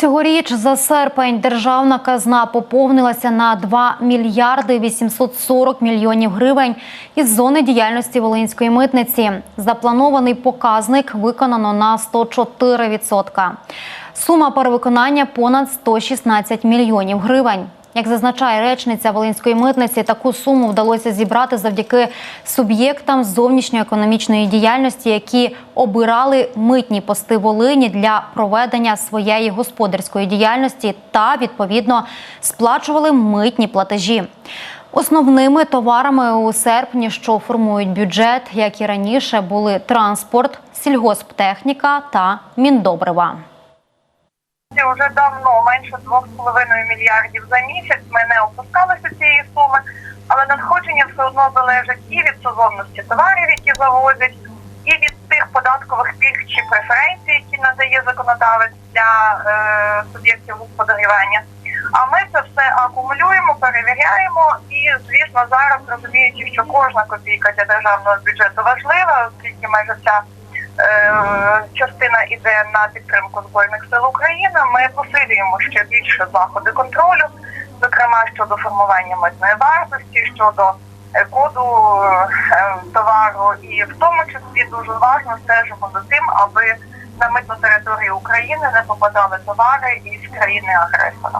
Цьогоріч за серпень державна казна поповнилася на 2 мільярди 840 мільйонів гривень із зони діяльності Волинської митниці. Запланований показник виконано на 104%. Сума перевиконання понад 116 мільйонів гривень. Як зазначає речниця Волинської митниці, таку суму вдалося зібрати завдяки суб'єктам зовнішньоекономічної діяльності, які обирали митні пости Волині для проведення своєї господарської діяльності та відповідно сплачували митні платежі. Основними товарами у серпні, що формують бюджет, як і раніше, були транспорт, сільгосптехніка та міндобрива. Вже давно менше 2,5 мільярдів за місяць. Ми не опускалися цієї суми, але надходження все одно залежить і від сезонності товарів, які завозять, і від тих податкових пільг чи преференцій, які надає законодавець для е, суб'єктів господарювання. А ми це все акумулюємо, перевіряємо і, звісно, зараз розуміючи, що кожна копійка для державного бюджету важлива, оскільки майже вся е, частина іде на підтримку збройних сил України. Ми посилюємо ще більше заходи контролю, зокрема щодо формування митної вартості, щодо е, коду е, товару, і в тому числі дуже важливо стежимо за тим, аби на митну територію України не попадали товари із країни агресора.